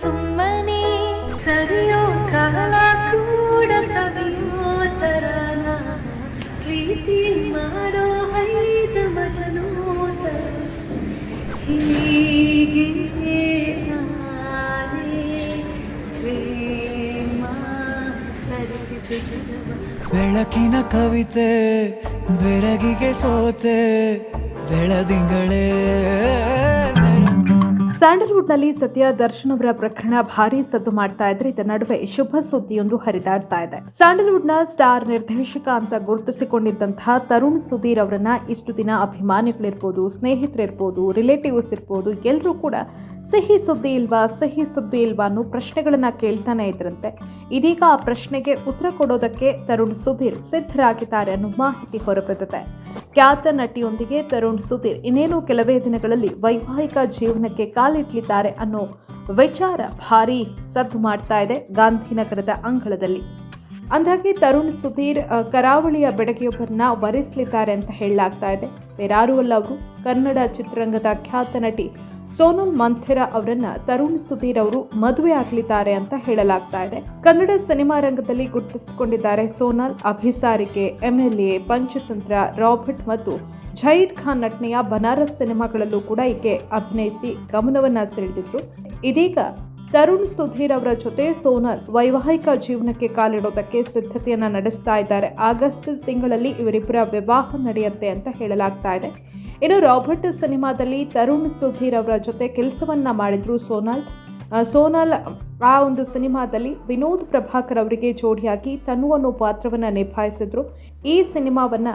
ಸುಮ್ಮನೆ ಸರಿಯೋ ಕಾಲ ಕೂಡ ಸವಿಯೋ ತರನ ಪ್ರೀತಿ ಮಾಡೋ ಹೈದ ಮಜನೋತ ಹೀಗೆ ತಾನೇ ಪ್ರೇಮ ಸರಿಸಿತು ಜಗವ. ಬೆಳಕಿನ ಕವಿತೆ, ಬೆರಗಿಗೆ ಸೋತೆ, ಬೆಳದಿಂಗಳೇ. ಸ್ಯಾಂಡಲ್ವುಡ್ನಲ್ಲಿ ಸದ್ಯ ದರ್ಶನ್ ಅವರ ಪ್ರಕರಣ ಭಾರಿ ಸದ್ದು ಮಾಡ್ತಾ ಇದ್ರೆ ಇದರ ನಡುವೆ ಶುಭ ಸುದ್ದಿಯೊಂದು ಹರಿದಾಡ್ತಾ ಇದೆ. ಸ್ಯಾಂಡಲ್ವುಡ್ನ ಸ್ಟಾರ್ ನಿರ್ದೇಶಕ ಅಂತ ಗುರುತಿಸಿಕೊಂಡಿದ್ದಂತಹ ತರುಣ್ ಸುಧೀರ್ ಅವರನ್ನ ಇಷ್ಟು ದಿನ ಅಭಿಮಾನಿಗಳಿರ್ಬೋದು, ಸ್ನೇಹಿತರಿರ್ಬೋದು ರಿಲೇಟಿವ್ಸ್ ಇರ್ಬೋದು ಎಲ್ಲರೂ ಕೂಡ ಸಿಹಿ ಸುದ್ದಿ ಇಲ್ವಾ, ಸಿಹಿ ಸುದ್ದಿ ಇಲ್ವಾ ಅನ್ನೋ ಪ್ರಶ್ನೆಗಳನ್ನ ಕೇಳ್ತಾನೆ ಇದ್ರಂತೆ. ಇದೀಗ ಆ ಪ್ರಶ್ನೆಗೆ ಉತ್ತರ ಕೊಡೋದಕ್ಕೆ ತರುಣ್ ಸುಧೀರ್ ಸಿದ್ಧರಾಗಿದ್ದಾರೆ ಅನ್ನೋ ಮಾಹಿತಿ ಹೊರಬಿದ್ದಿದೆ. ಖ್ಯಾತ ನಟಿಯೊಂದಿಗೆ ತರುಣ್ ಸುಧೀರ್ ಇನ್ನೇನು ಕೆಲವೇ ದಿನಗಳಲ್ಲಿ ವೈವಾಹಿಕ ಜೀವನಕ್ಕೆ ಕಾಲಿಟ್ಲಿದ್ದಾರೆ ಅನ್ನೋ ವಿಚಾರ ಭಾರಿ ಸದ್ದು ಮಾಡ್ತಾ ಇದೆ ಗಾಂಧಿನಗರದ ಅಂಗಳದಲ್ಲಿ. ಅಂದಾಗೆ ತರುಣ್ ಸುಧೀರ್ ಕರಾವಳಿಯ ಬೆಡಗಿಯೊಬ್ಬರನ್ನ ವರಿಸಲಿದ್ದಾರೆ ಅಂತ ಹೇಳಲಾಗ್ತಾ ಇದೆ. ಬೇರಾರೂ ಅಲ್ಲ ಅವರು. ಕನ್ನಡ ಚಿತ್ರರಂಗದ ಖ್ಯಾತ ನಟಿ ಸೋನಲ್ ಮಂಥೆರಾ ಅವರನ್ನ ತರುಣ್ ಸುಧೀರ್ ಅವರು ಮದುವೆ ಆಗಲಿದ್ದಾರೆ ಅಂತ ಹೇಳಲಾಗ್ತಾ ಇದೆ. ಕನ್ನಡ ಸಿನಿಮಾ ರಂಗದಲ್ಲಿ ಗುರುತಿಸಿಕೊಂಡಿದ್ದಾರೆ ಸೋನಲ್ ಅಭಿಸಾರಿಕೆ ಎಂಎಲ್ಎ ಪಂಚತಂತ್ರ ರಾಬರ್ಟ್ ಮತ್ತು ಝೈದ್ ಖಾನ್ ನಟನೆಯ ಬನಾರಸ್ ಸಿನಿಮಾಗಳಲ್ಲೂ ಕೂಡ ಈಕೆ ಅಭಿನಯಿಸಿ ಗಮನವನ್ನ ಸೆಳೆದಿದ್ರು. ಇದೀಗ ತರುಣ್ ಸುಧೀರ್ ಅವರ ಜೊತೆ ಸೋನಲ್ ವೈವಾಹಿಕ ಜೀವನಕ್ಕೆ ಕಾಲಿಡೋದಕ್ಕೆ ಸಿದ್ಧತೆಯನ್ನ ನಡೆಸ್ತಾ ಇದ್ದಾರೆ. ಆಗಸ್ಟ್ ತಿಂಗಳಲ್ಲಿ ಇವರಿಬ್ಬರ ವಿವಾಹ ನಡೆಯುತ್ತೆ ಅಂತ ಹೇಳಲಾಗ್ತಾ ಇದೆ. ಇನ್ನು ರಾಬರ್ಟ್ ಸಿನಿಮಾದಲ್ಲಿ ತರುಣ್ ಸುಧೀರ್ ಅವರ ಜೊತೆ ಕೆಲಸವನ್ನ ಮಾಡಿದ್ರು ಸೋನಾಲ್. ಸೋನಾಲ್, ಆ ಒಂದು ಸಿನಿಮಾದಲ್ಲಿ ವಿನೋದ್ ಪ್ರಭಾಕರ್ ಅವರಿಗೆ ಜೋಡಿಯಾಗಿ ತನು ಅನ್ನೋ ಪಾತ್ರವನ್ನ ನಿಭಾಯಿಸಿದ್ರು. ಈ ಸಿನಿಮಾವನ್ನ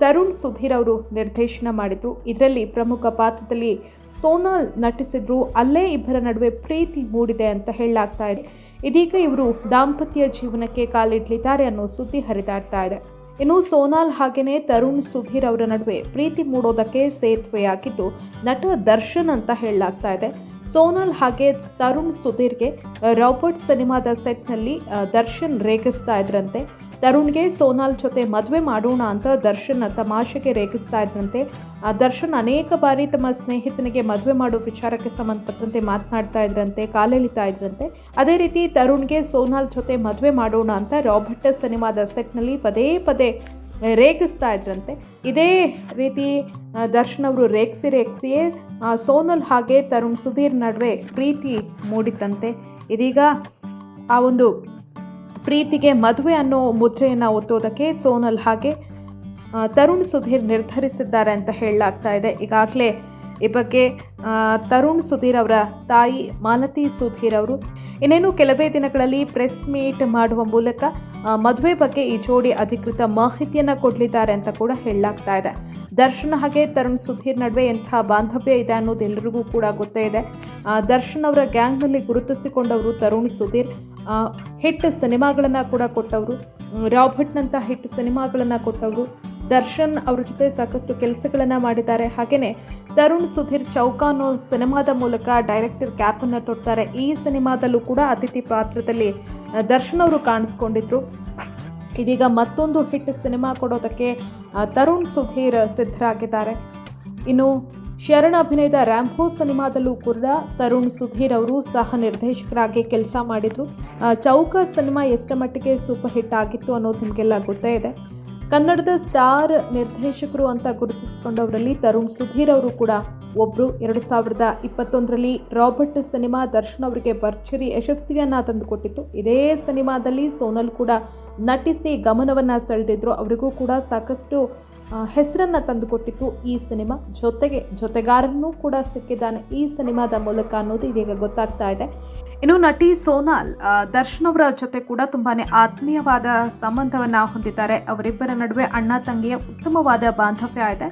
ತರುಣ್ ಸುಧೀರ್ ಅವರು ನಿರ್ದೇಶನ ಮಾಡಿದ್ರು. ಇದರಲ್ಲಿ ಪ್ರಮುಖ ಪಾತ್ರದಲ್ಲಿ ಸೋನಾಲ್ ನಟಿಸಿದ್ರು. ಅಲ್ಲೇ ಇಬ್ಬರ ನಡುವೆ ಪ್ರೀತಿ ಮೂಡಿದೆ ಅಂತ ಹೇಳಲಾಗ್ತಾ ಇದೆ. ಇದೀಗ ಇವರು ದಾಂಪತ್ಯ ಜೀವನಕ್ಕೆ ಕಾಲಿಡ್ಲಿದ್ದಾರೆ ಅನ್ನೋ ಸುದ್ದಿ ಹರಿದಾಡ್ತಾ ಇದೆ. ಇನ್ನು ಸೋನಾಲ್ ಹಾಗೆಯೇ ತರುಣ್ ಸುಧೀರ್ ಅವರ ನಡುವೆ ಪ್ರೀತಿ ಮೂಡೋದಕ್ಕೆ ಸೇತುವೆಯಾಗಿದ್ದು ನಟ ದರ್ಶನ್ ಅಂತ ಹೇಳಲಾಗ್ತಾ ಇದೆ. ಸೋನಾಲ್ ಹಾಗೆ ತರುಣ್ ಸುಧೀರ್ಗೆ ರಾಬರ್ಟ್ ಸಿನಿಮಾದ ಸೆಟ್ನಲ್ಲಿ ದರ್ಶನ್ ರೇಗಿಸ್ತಾ ಇದ್ರಂತೆ. ತರುಣ್ಗೆ ಸೋನಾಲ್ ಜೊತೆ ಮದುವೆ ಮಾಡೋಣ ಅಂತ ದರ್ಶನ್ ತಮಾಷೆಗೆ ರೇಗಿಸ್ತಾ ಇದ್ದಂತೆ ಆ, ದರ್ಶನ್ ಅನೇಕ ಬಾರಿ ತಮ್ಮ ಸ್ನೇಹಿತನಿಗೆ ಮದುವೆ ಮಾಡೋ ವಿಚಾರಕ್ಕೆ ಸಂಬಂಧಪಟ್ಟಂತೆ ಮಾತನಾಡ್ತಾ ಇದ್ರಂತೆ ಕಾಲೆಳಿತಾ ಇದ್ರಂತೆ. ಅದೇ ರೀತಿ ತರುಣ್ಗೆ ಸೋನಾಲ್ ಜೊತೆ ಮದುವೆ ಮಾಡೋಣ ಅಂತ ರಾಬರ್ಟ್ ಸಿನಿಮಾದ ಸೆಟ್ನಲ್ಲಿ ಪದೇ ಪದೇ ರೇಗಿಸ್ತಾ ಇದ್ರಂತೆ. ಇದೇ ರೀತಿ ದರ್ಶನ್ ಅವರು ರೇಖಿಸಿ ರೇಖಿಸಿಯೇ ಸೋನಲ್ ಹಾಗೆ ತರುಣ್ ಸುಧೀರ್ ನಡುವೆ ಪ್ರೀತಿ ಮೂಡಿತಂತೆ. ಇದೀಗ ಆ ಒಂದು ಪ್ರೀತಿಗೆ ಮದುವೆ ಅನ್ನೋ ಮುದ್ರೆಯನ್ನು ಒತ್ತೋದಕ್ಕೆ ಸೋನಲ್ ಹಾಗೆ ತರುಣ್ ಸುಧೀರ್ ನಿರ್ಧರಿಸಿದ್ದಾರೆ ಅಂತ ಹೇಳಲಾಗ್ತಾ ಇದೆ. ಈಗಾಗಲೇ ಈ ಬಗ್ಗೆ ತರುಣ್ ಸುಧೀರ್ ಅವರ ತಾಯಿ ಮಾಲತಿ ಸುಧೀರ್ ಅವರು. ಇನ್ನೇನು, ಕೆಲವೇ ದಿನಗಳಲ್ಲಿ ಪ್ರೆಸ್ ಮೀಟ್ ಮಾಡುವ ಮೂಲಕ ಮದುವೆ ಬಗ್ಗೆ ಈ ಜೋಡಿ ಅಧಿಕೃತ ಮಾಹಿತಿಯನ್ನು ಕೊಡಲಿದ್ದಾರೆ ಅಂತ ಕೂಡ ಹೇಳಲಾಗ್ತಾ ಇದೆ. ದರ್ಶನ್ ಹಾಗೆ ತರುಣ್ ಸುಧೀರ್ ನಡುವೆ ಎಂಥ ಬಾಂಧವ್ಯ ಇದೆ ಅನ್ನೋದು ಎಲ್ಲರಿಗೂ ಕೂಡ ಗೊತ್ತೇ ಇದೆ. ದರ್ಶನ್ ಅವರ ಗ್ಯಾಂಗ್ನಲ್ಲಿ ಗುರುತಿಸಿಕೊಂಡವರು ತರುಣ್ ಸುಧೀರ್. ಹಿಟ್ ಸಿನಿಮಾಗಳನ್ನು ಕೂಡ ಕೊಟ್ಟವರು. ರಾಬರ್ಟ್ನಂಥ ಹಿಟ್ ಸಿನಿಮಾಗಳನ್ನು ಕೊಟ್ಟವರು. ದರ್ಶನ್ ಅವರ ಜೊತೆ ಸಾಕಷ್ಟು ಕೆಲಸಗಳನ್ನು ಮಾಡಿದ್ದಾರೆ. ಹಾಗೆಯೇ ತರುಣ್ ಸುಧೀರ್ ಚೌಕ ಅನ್ನೋ ಸಿನಿಮಾದ ಮೂಲಕ ಡೈರೆಕ್ಟರ್ ಕ್ಯಾಪನ್ನು ತೊಡ್ತಾರೆ. ಈ ಸಿನಿಮಾದಲ್ಲೂ ಕೂಡ ಅತಿಥಿ ಪಾತ್ರದಲ್ಲಿ ದರ್ಶನ್ ಅವರು ಕಾಣಿಸ್ಕೊಂಡಿದ್ರು. ಇದೀಗ ಮತ್ತೊಂದು ಹಿಟ್ ಸಿನಿಮಾ ಕೊಡೋದಕ್ಕೆ ತರುಣ್ ಸುಧೀರ್ ಸಿದ್ಧರಾಗಿದ್ದಾರೆ. ಇನ್ನು ಶರಣ್ ಅಭಿನಯದ ರ್ಯಾಂಪೋ ಸಿನಿಮಾದಲ್ಲೂ ಕೂಡ ತರುಣ್ ಸುಧೀರ್ ಅವರು ಸಹ ನಿರ್ದೇಶಕರಾಗಿ ಕೆಲಸ ಮಾಡಿದ್ರು. ಚೌಕ ಸಿನಿಮಾ ಎಷ್ಟರ ಮಟ್ಟಿಗೆ ಸೂಪರ್ ಹಿಟ್ ಆಗಿತ್ತು ಅನ್ನೋದು ನಿಮಗೆಲ್ಲ ಗೊತ್ತೇ ಇದೆ. ಕನ್ನಡದ ಸ್ಟಾರ್ ನಿರ್ದೇಶಕರು ಅಂತ ಗುರುತಿಸಿಕೊಂಡವರಲ್ಲಿ ತರುಣ್ ಸುಧೀರ್ ಅವರು ಕೂಡ ಒಬ್ಬರು ಎರಡು ಸಾವಿರದ ಇಪ್ಪತ್ತೊಂದರಲ್ಲಿ ರಾಬರ್ಟ್ ಸಿನಿಮಾ ದರ್ಶನ್ ಅವರಿಗೆ ಭರ್ಜರಿ ಯಶಸ್ವಿಯನ್ನು ತಂದುಕೊಟ್ಟಿತ್ತು. ಇದೇ ಸಿನಿಮಾದಲ್ಲಿ ಸೋನಲ್ ಕೂಡ ನಟಿಸಿ ಗಮನವನ್ನು ಸೆಳೆದಿದ್ರು. ಅವರಿಗೂ ಕೂಡ ಸಾಕಷ್ಟು ಹೆಸರನ್ನ ತಂದುಕೊಟ್ಟಿತ್ತು ಈ ಸಿನಿಮಾ. ಜೊತೆಗೆ ಜೊತೆಗಾರನೂ ಕೂಡ ಸಿಕ್ಕಿದ್ದಾನೆ ಈ ಸಿನಿಮಾದ ಮೂಲಕ ಅನ್ನೋದು ಇದೀಗ ಗೊತ್ತಾಗ್ತಾ ಇದೆ. ಇನ್ನು ನಟಿ ಸೋನಾಲ್ ದರ್ಶನ್ ಅವರ ಜೊತೆ ಕೂಡ ತುಂಬಾನೇ ಆತ್ಮೀಯವಾದ ಸಂಬಂಧವನ್ನ ಹೊಂದಿದ್ದಾರೆ. ಅವರಿಬ್ಬರ ನಡುವೆ ಅಣ್ಣ ತಂಗಿಯ ಉತ್ತಮವಾದ ಬಾಂಧವ್ಯ ಇದೆ.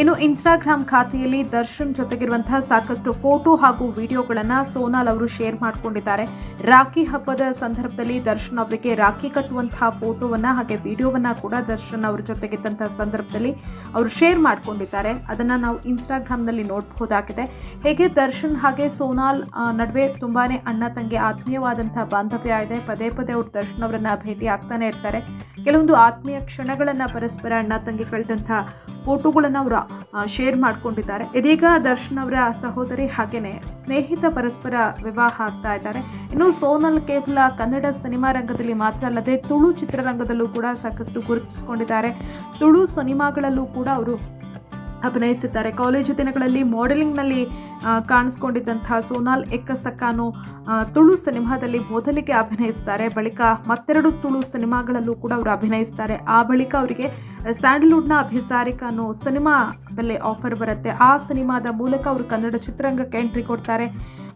ಇನ್ನು ಇನ್ಸ್ಟಾಗ್ರಾಮ್ ಖಾತೆಯಲ್ಲಿ ದರ್ಶನ್ ಜೊತೆಗಿರುವಂತಹ ಸಾಕಷ್ಟು ಫೋಟೋ ಹಾಗೂ ವಿಡಿಯೋಗಳನ್ನು ಸೋನಾಲ್ ಅವರು ಶೇರ್ ಮಾಡಿಕೊಂಡಿದ್ದಾರೆ. ರಾಖಿ ಹಬ್ಬದ ಸಂದರ್ಭದಲ್ಲಿ ದರ್ಶನ್ ಅವರಿಗೆ ರಾಖಿ ಕಟ್ಟುವಂತಹ ಫೋಟೋವನ್ನ ಹಾಗೆ ವಿಡಿಯೋವನ್ನ ಕೂಡ ದರ್ಶನ್ ಅವ್ರ ಜೊತೆಗಿದ್ದಂತಹ ಸಂದರ್ಭದಲ್ಲಿ ಅವರು ಶೇರ್ ಮಾಡ್ಕೊಂಡಿದ್ದಾರೆ. ಅದನ್ನ ನಾವು ಇನ್ಸ್ಟಾಗ್ರಾಮ್ನಲ್ಲಿ ನೋಡಬಹುದಾಗಿದೆ. ಹೇಗೆ ದರ್ಶನ್ ಹಾಗೆ ಸೋನಾಲ್ ನಡುವೆ ತುಂಬಾನೇ ಅಣ್ಣ ತಂಗಿ ಆತ್ಮೀಯವಾದಂತಹ ಬಾಂಧವ್ಯ ಇದೆ. ಪದೇ ಪದೇ ಅವರು ದರ್ಶನ್ ಅವರನ್ನು ಭೇಟಿ ಆಗ್ತಾನೆ ಇರ್ತಾರೆ. ಕೆಲವೊಂದು ಆತ್ಮೀಯ ಕ್ಷಣಗಳನ್ನು ಪರಸ್ಪರ ಅಣ್ಣ ತಂಗಿ ಕಳೆದಂತಹ ಫೋಟೋಗಳನ್ನು ಅವರು ಶೇರ್ ಮಾಡಿಕೊಂಡಿದ್ದಾರೆ. ಇದೀಗ ದರ್ಶನ್ ಅವರ ಸಹೋದರಿ ಹಾಗೇನೆ ಸ್ನೇಹಿತ ಪರಸ್ಪರ ವಿವಾಹ ಆಗ್ತಾ ಇದ್ದಾರೆ. ಇನ್ನು ಸೋನಲ್ ಕೇವಲ ಕನ್ನಡ ಸಿನಿಮಾ ರಂಗದಲ್ಲಿ ಮಾತ್ರ ಅಲ್ಲದೆ ತುಳು ಚಿತ್ರರಂಗದಲ್ಲೂ ಕೂಡ ಸಾಕಷ್ಟು ಗುರುತಿಸಿಕೊಂಡಿದ್ದಾರೆ. ತುಳು ಸಿನಿಮಾಗಳಲ್ಲೂ ಕೂಡ ಅವರು ಅಭಿನಯಿಸಿದ್ದಾರೆ. ಕಾಲೇಜು ದಿನಗಳಲ್ಲಿ ಮಾಡೆಲಿಂಗ್ನಲ್ಲಿ ಕಾಣಿಸ್ಕೊಂಡಿದ್ದಂತಹ ಸೋನಾಲ್ ಎಕ್ಕಸಕ್ಕಾನು ತುಳು ಸಿನಿಮಾದಲ್ಲಿ ಮೊದಲಿಗೆ ಅಭಿನಯಿಸ್ತಾರೆ. ಬಳಿಕ ಮತ್ತೆರಡು ತುಳು ಸಿನಿಮಾಗಳಲ್ಲೂ ಕೂಡ ಅವರು ಅಭಿನಯಿಸ್ತಾರೆ. ಆ ಬಳಿಕ ಅವರಿಗೆ ಸ್ಯಾಂಡಲ್ವುಡ್ನ ಅಭಿಸಾರಿಕ ಅನ್ನೋ ಸಿನಿಮಾದಲ್ಲಿ ಆಫರ್ ಬರುತ್ತೆ. ಆ ಸಿನಿಮಾದ ಮೂಲಕ ಅವರು ಕನ್ನಡ ಚಿತ್ರರಂಗಕ್ಕೆ ಎಂಟ್ರಿ ಕೊಡ್ತಾರೆ.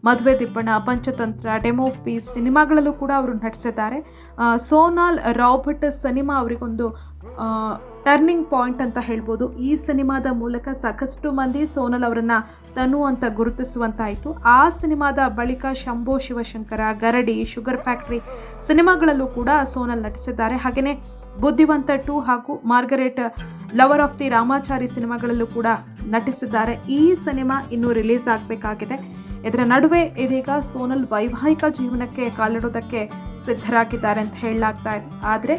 ಮದುವೆ ದಿಬ್ಬಣ, ಪಂಚತಂತ್ರ, ಡೆಮೋ ಸಿನಿಮಾಗಳಲ್ಲೂ ಕೂಡ ಅವರು ನಟಿಸಿದ್ದಾರೆ. ಸೋನಾಲ್ ರಾಬರ್ಟ್ ಸಿನಿಮಾ ಅವರಿಗೊಂದು ಟರ್ನಿಂಗ್ ಪಾಯಿಂಟ್ ಅಂತ ಹೇಳ್ಬೋದು. ಈ ಸಿನಿಮಾದ ಮೂಲಕ ಸಾಕಷ್ಟು ಮಂದಿ ಸೋನಲ್ ಅವರನ್ನು ತನು ಅಂತ ಗುರುತಿಸುವಂತಾಯಿತು. ಆ ಸಿನಿಮಾದ ಬಳಿಕ ಶಂಭೋ, ಶಿವಶಂಕರ, ಗರಡಿ, ಶುಗರ್ ಫ್ಯಾಕ್ಟ್ರಿ ಸಿನಿಮಾಗಳಲ್ಲೂ ಕೂಡ ಸೋನಲ್ ನಟಿಸಿದ್ದಾರೆ. ಹಾಗೆಯೇ ಬುದ್ಧಿವಂತ ಟು ಹಾಗೂ Margaret lover of the Ramachari ಸಿನಿಮಾಗಳಲ್ಲೂ ಕೂಡ ನಟಿಸಿದ್ದಾರೆ. ಈ ಸಿನಿಮಾ ಇನ್ನೂ ರಿಲೀಸ್ ಆಗಬೇಕಾಗಿದೆ. ಇದರ ನಡುವೆ ಇದೀಗ ಸೋನಲ್ ವೈವಾಹಿಕ ಜೀವನಕ್ಕೆ ಕಾಲಿಡೋದಕ್ಕೆ ಸಿದ್ಧರಾಗಿದ್ದಾರೆ ಅಂತ ಹೇಳಲಾಗ್ತಾ ಇದೆ. ಆದರೆ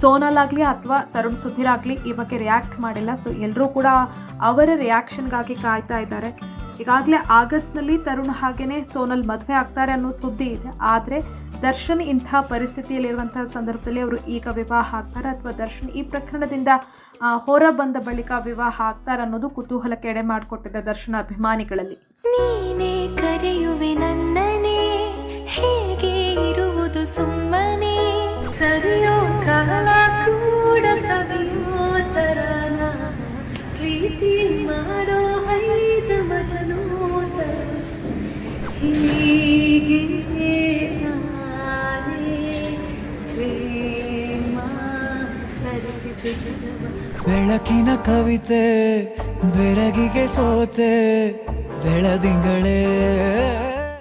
ಸೋನಲ್ ಆಗಲಿ ಅಥವಾ ತರುಣ್ ಸುಧೀರ್ ಆಗಲಿ ಈ ಬಗ್ಗೆ ರಿಯಾಕ್ಟ್ ಮಾಡಿಲ್ಲ. ಸೊ ಎಲ್ಲರೂ ಕೂಡ ಅವರ ರಿಯಾಕ್ಷನ್ಗಾಗಿ ಕಾಯ್ತಾ ಇದ್ದಾರೆ. ಈಗಾಗಲೇ ಆಗಸ್ಟ್ನಲ್ಲಿ ತರುಣ್ ಹಾಗೇನೆ ಸೋನಲ್ ಮದುವೆ ಆಗ್ತಾರೆ ಅನ್ನೋ ಸುದ್ದಿ ಇದೆ. ಆದರೆ ದರ್ಶನ್ ಇಂಥ ಪರಿಸ್ಥಿತಿಯಲ್ಲಿರುವಂತಹ ಸಂದರ್ಭದಲ್ಲಿ ಅವರು ಈಗ ವಿವಾಹ ಆಗ್ತಾರೆ ಅಥವಾ ದರ್ಶನ್ ಈ ಪ್ರಕರಣದಿಂದ ಹೊರ ಬಂದ ಬಳಿಕ ವಿವಾಹ ಆಗ್ತಾರೆ ಅನ್ನೋದು ಕುತೂಹಲಕ್ಕೆ ಎಡೆ ಮಾಡಿಕೊಟ್ಟಿದೆ ದರ್ಶನ ಅಭಿಮಾನಿಗಳಲ್ಲಿ. ನೀನೇ ಕರೆಯುವೆ ನನ್ನನೇ ಹೇಗೆ ಇರುವುದು ಸುಮ್ಮನೆ? ಸರಿಯೋ ಬೆಳಕಿನ ಕವಿತೆ ಬೆರಗಿಗೆ ಸೋತೆ ಬೆಳದಿಂಗಳೇ.